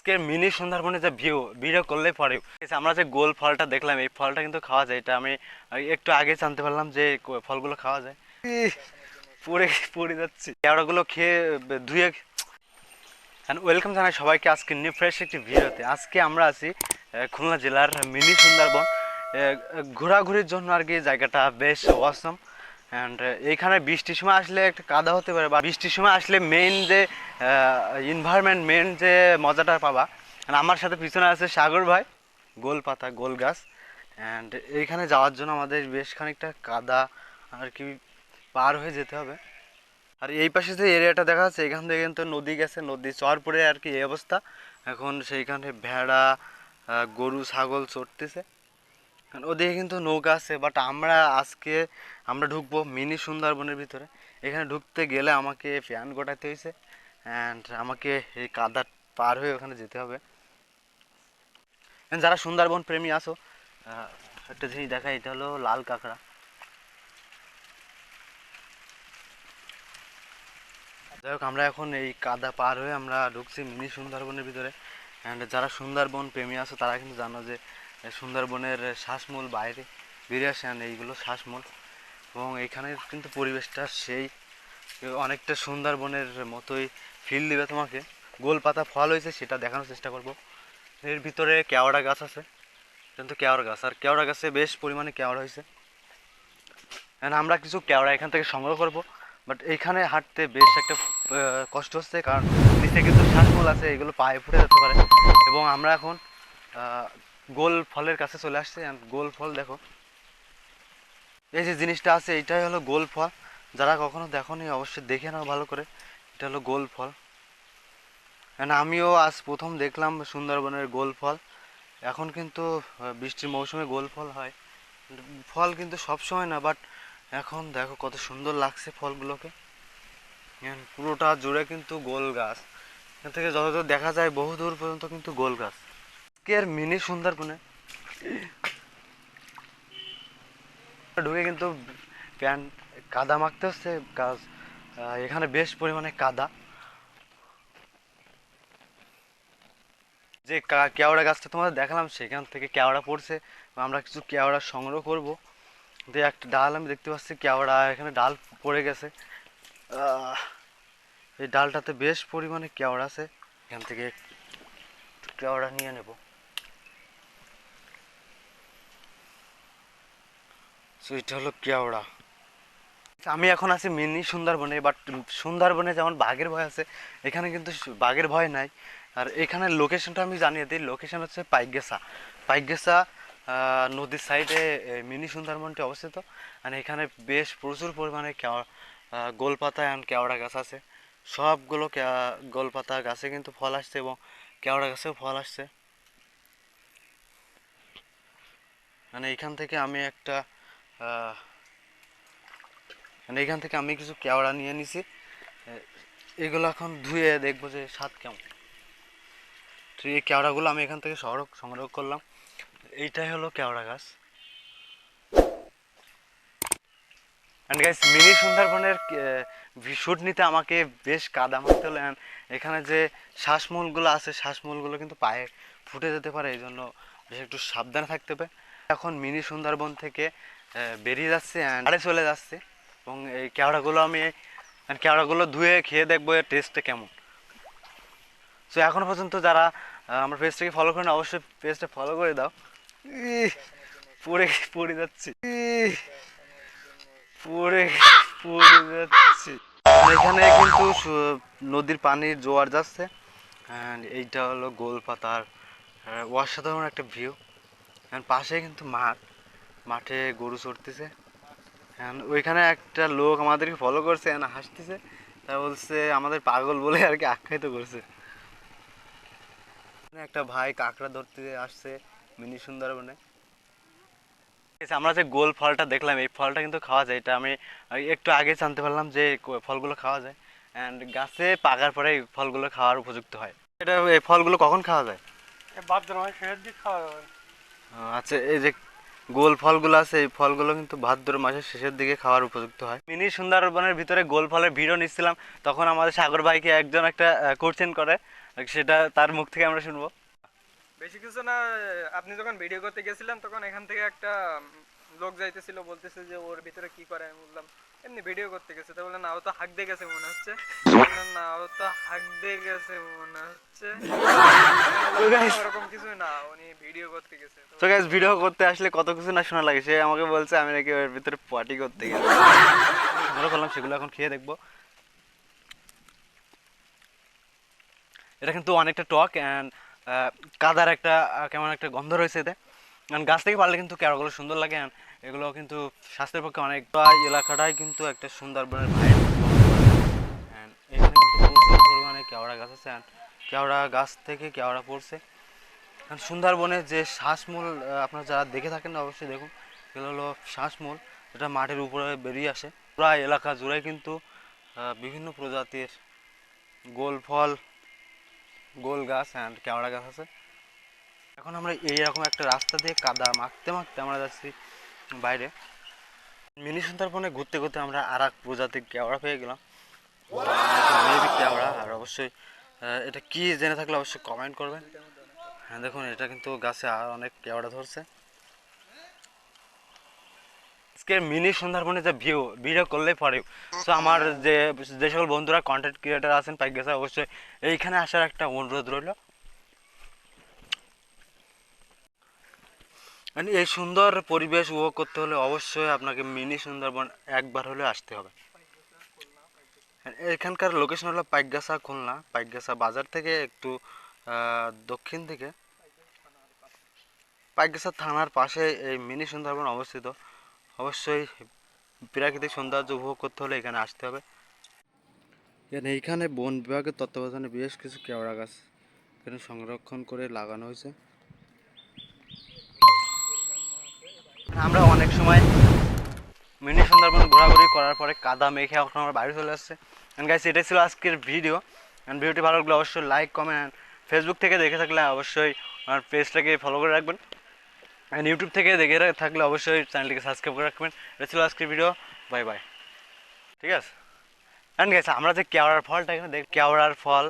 আজকে মিনি সুন্দরবনে যে ভিউ ভিডিও করলে পরে। আমরা যে গোল ফলটা দেখলাম, এই ফলটা কিন্তু খাওয়া যায়। এটা আমি একটু আগে জানতে পারলাম যে ফলগুলো খাওয়া যায়। পড়ে পড়ে যাচ্ছি। কেওড়াগুলো খেয়ে ধুয়ে ওয়েলকাম জানাই সবাইকে আজকে নিউ ফ্রেশ একটি ভিডিওতে। আজকে আমরা আছি খুলনা জেলার মিনি সুন্দরবন। ঘোরাঘুরির জন্য আর কি জায়গাটা বেশ অসম অ্যান্ড এইখানে বৃষ্টির সময় আসলে একটা কাদা হতে পারে বা বৃষ্টির সময় আসলে মেইন যে ইনভায়রনমেন্ট মেইন যে মজাটা পাবা। আর আমার সাথে পিছনে আছে সাগর ভাই, গোল পাতা, গোল গাছ। অ্যান্ড এইখানে যাওয়ার জন্য আমাদের বেশ খানিকটা কাদা আর কি পার হয়ে যেতে হবে। আর এই পাশে যে এরিয়াটা দেখা যাচ্ছে, এখান থেকে কিন্তু নদী গেছে, নদী চর পড়ে আর কি এই অবস্থা। এখন সেইখানে ভেড়া গরু, ছাগল চড়তেছে। আর ওদিকে কিন্তু নৌকা আছে বাট আমরা আজকে, আমরা ঢুকবো মিনি সুন্দরবনের ভিতরে। এখানে ঢুকতে গেলে আমাকে ফ্যান গোটাতে হয়েছে অ্যান্ড আমাকে এই কাদা পার হয়ে ওখানে যেতে হবে। যারা সুন্দরবন প্রেমী আসো একটা জিনিস দেখা এটা হলো লাল কাঁকড়া। যাই হোক, আমরা এখন এই কাদা পার হয়ে আমরা ঢুকছি মিনি সুন্দরবনের ভিতরে। অ্যান্ড যারা সুন্দরবন প্রেমী আছে, তারা কিন্তু জানো যে সুন্দরবনের শ্বাসমূল বাইরে বেরিয়ে আসে and এইগুলো শ্বাসমূল। এবং এখানের কিন্তু পরিবেশটা সেই অনেকটা সুন্দরবনের মতোই ফিল দিবে তোমাকে। গোল পাতা ফল হয়েছে, সেটা দেখানোর চেষ্টা করব। এর ভিতরে কেওড়া গাছ আছে, কিন্তু কেওড়া গাছ, আর কেওড়া গাছে বেশ পরিমাণে কেওড়া হয়েছে। আমরা কিছু কেওড়া এখান থেকে সংগ্রহ করব বাট এইখানে হাঁটতে বেশ একটা কষ্ট হচ্ছে, কারণ নিচে কিন্তু শ্বাসমূল আছে, এগুলো পায়ে ফুটে যেতে পারে। এবং আমরা এখন গোল ফলের কাছে চলে আসছে গোল ফল দেখো। এই যে জিনিসটা আছে, এটাই হলো গোল ফল। যারা কখনো দেখোনি, অবশ্যই দেখে নাও ভালো করে। এটা হলো গোল ফল। And আমিও আজ প্রথম দেখলাম সুন্দরবনের গোল ফল। এখন কিন্তু বৃষ্টির মৌসুমে গোল ফল হয়। ফল কিন্তু সব সময় না বাট এখন দেখো কত সুন্দর লাগছে ফলগুলোকে। পুরোটা জুড়ে কিন্তু গোল গাছ। এখান থেকে যতদূর দেখা যায় বহু দূর পর্যন্ত কিন্তু গোল গাছ। আজকের মিনি সুন্দরবনে। ঢুকে কিন্তু প্যান্ট, কাদা মাখতে হচ্ছে গাছ এখানে বেশ পরিমাণে কাদা। যে কেওড়া গাছটা তোমাদের দেখালাম, সেখান থেকে কেওড়া পড়ছে। আমরা কিছু কেওড়া সংগ্রহ করব। দিয়ে একটা ডাল আমি দেখতে পাচ্ছি, কেওড়া, এখানে ডাল পড়ে গেছে। এই ডালটাতে বেশ পরিমাণে কেওড়া আছে। এখান থেকে কেওড়া নিয়ে নেব। So, এটা হলো কেওড়া। আমি এখন আছি মিনি সুন্দরবনে বাট সুন্দরবনে যেমন বাঘের ভয় আছে এখানে কিন্তু বাঘের ভয় নাই। আর এখানে লোকেশনটা আমি জানিয়ে দিই লোকেশন হচ্ছে পাইকগেসা। পাইকগেসা নদীর সাইডে মিনি সুন্দরবনটি অবস্থিত। আর এখানে বেশ প্রচুর পরিমাণে গোলপাতা অ্যান্ড কেওড়া গাছ আছে। সবগুলো গোলপাতা গাছে কিন্তু ফল আসছে এবং কেওড়া গাছেও ফল আসছে। মানে এখান থেকে আমি একটা মানে এখান থেকে আমি কিছু কেওড়া নিয়ে নিছি। এগুলো এখন ধুয়ে দেখব যে স্বাদ কেমন। তো এই কেওড়াগুলো আমি এখান থেকে সংগ্রহ সংগ্রহ করলাম। এইটাই হলো কেওড়া গাছ। অ্যান্ড গাইস মিনি সুন্দরবনের শুট নিতে আমাকে বেশ কাদা মারতে হলো। And এখানে যে শ্বাসমূলগুলো আছে, শ্বাসমূলগুলো কিন্তু পায়ে ফুটে যেতে পারে এই জন্য বেশ একটু সাবধানে থাকতে হবে। এখন মিনি সুন্দরবন থেকে বেরিয়ে যাচ্ছে আরে চলে যাচ্ছে। এবং এই কেওড়াগুলো আমি and কেওড়াগুলো ধুয়ে খেয়ে দেখব এর টেস্টটা কেমন। সো এখনও পর্যন্ত যারা আমার পেজটাকে ফলো করেন অবশ্যই পেজটা ফলো করে দাও। পড়ে পড়ে যাচ্ছি। পড়ে পড়ে যাচ্ছি। এখানে কিন্তু নদীর পানির জোয়ার যাচ্ছে। এইটা হলো গোলপাতার আহ, অসাধারণ একটা ভিউ পাশে কিন্তু মাঠ। মাঠে গরু চড়তেছে। ওইখানে একটা লোক আমাদেরকে ফলো করছে হাসতেছে। তা বলছে আমাদের পাগল বলে আর কি আখ্যায়িত করছে। একটা ভাই কাঁকড়া ধরতে আসছে মিনি সুন্দরবনে। আমরা যে গোল ফলটা দেখলাম এই ফলটা কিন্তু খাওয়া যায়। এটা আমি একটু আগে জানতে পারলাম যে ফলগুলো খাওয়া যায়। অ্যান্ড গাছে পাকার পরে এই ফলগুলো খাওয়ার উপযুক্ত হয়। এটা এই ফলগুলো কখন খাওয়া যায়? ভাদ্র দিক খাওয়া যাবে আচ্ছা এই যে গোল ফলগুলো আছে, এই ফলগুলো কিন্তু ভাদ্র মাসের শেষের দিকে খাওয়ার উপযুক্ত হয়। মিনি সুন্দরবনের ভিতরে গোল ফলের ভিড়ও নিচ্ছিলাম। তখন আমাদের সাগর ভাইকে একজন একটা কোশ্চেন করে। সেটা তার মুখ থেকে আমরা শুনব। বেশি কিছু না, আপনি যখন ভিডিও করতে গেছিলেন, তখন এখান থেকে একটা লোক যাইতেছিল, বলতেছে যে ওর ভিতরে কি করে, আমি বললাম এমনি ভিডিও করতে গেছে তো বললেন না ও তো হাঁক দিয়ে গেছে মনে হচ্ছে। বললেন, না ও তো হাঁক দিয়ে গেছে মনে হচ্ছে। ওরকম কিছু না উনি ভিডিও করতে গেছে তো গাইস ভিডিও করতে আসলে কত কিছু না শোনা লাগে সে আমাকে বলছে আমি নাকি ওর ভিতরে পার্টি করতে গেছি। আমরা করলাম সেগুলো এখন খেয়ে দেখব। এটা কিন্তু অনেকটা টক অ্যান্ড কাদার একটা কেমন একটা গন্ধ রয়েছে এতে। কারণ গাছ থেকে পারলে কিন্তু ক্যারোগুলো সুন্দর লাগে এগুলো কিন্তু স্বাস্থ্যের পক্ষে অনেক এলাকাটাই কিন্তু একটা সুন্দরবনের ভাই পরিমাণে কেওড়া গাছ আছে কেওড়া গাছ থেকে কেওড়া পড়ছে। আর সুন্দরবনের যে শ্বাসমূল আপনারা যারা দেখে থাকেন অবশ্যই দেখুন। এগুলো হলো শ্বাসমূল, যেটা মাটির উপরে বেরিয়ে আসে। প্রায় এলাকা জুড়ে কিন্তু বিভিন্ন প্রজাতির গোল ফল, গোল গাছ অ্যান্ড কেওড়া গাছ আছে। এখন আমরা এইরকম একটা রাস্তা দিয়ে কাদা মাখতে মাখতে আমরা যাচ্ছি বাইরে। মিনি সুন্দরবনে ঘুরতে ঘুরতে আমরা আর এক প্রজাতির কেওড়া পেয়ে গেলাম। কেওড়া, আর অবশ্যই এটা কি জেনে থাকলে অবশ্যই কমেন্ট করবেন। হ্যাঁ দেখুন, এটা কিন্তু গাছে আর অনেক কেওড়া ধরছে। আজকে মিনি সুন্দরবনে যে ভিউ ভিডিও করলেই পরে। তো আমার যে যে সকল বন্ধুরা কন্টেন্ট ক্রিয়েটার আছেন, পাইক গেছে, অবশ্যই এইখানে আসার একটা অনুরোধ রইল। এই সুন্দর পরিবেশ উপভোগ করতে হলে অবশ্যই আপনাকে মিনি সুন্দরবন একবার হলে আসতে হবে। এখানকার লোকেশন হলো পাইকগাছা খুলনা। পাইকগাছা বাজার থেকে একটু দক্ষিণ দিকে। পাইকগাছা থানার পাশে এই মিনি সুন্দরবন অবস্থিত। অবশ্যই প্রাকৃতিক সৌন্দর্য উপভোগ করতে হলে এখানে আসতে হবে। এইখানে বন বিভাগের তত্ত্বাবধানে বেশ কিছু কেওড়া গাছ এখানে সংরক্ষণ করে লাগানো হয়েছে। আমরা অনেক সময় মিনি সুন্দরবন ঘোরাঘুরি করার পরে কাদা মেখে এখন আমরা বাড়ি চলে আসছে। গাইস এটাই ছিল আজকের ভিডিও অ্যান্ড ভিডিওটি ভালো লাগলে অবশ্যই লাইক কমেন্ট ফেসবুক থেকে দেখে থাকলে অবশ্যই আমার পেজটাকে ফলো করে রাখবেন। অ্যান্ড ইউটিউব থেকে দেখে থাকলে অবশ্যই চ্যানেলটিকে সাবস্ক্রাইব করে রাখবেন। এটা ছিল আজকের ভিডিও বাই বাই ঠিক আছে? অ্যান্ড গেছে আমরা যে কেওড়ার ফলটা এখানে দেখ কেওড়ার ফল।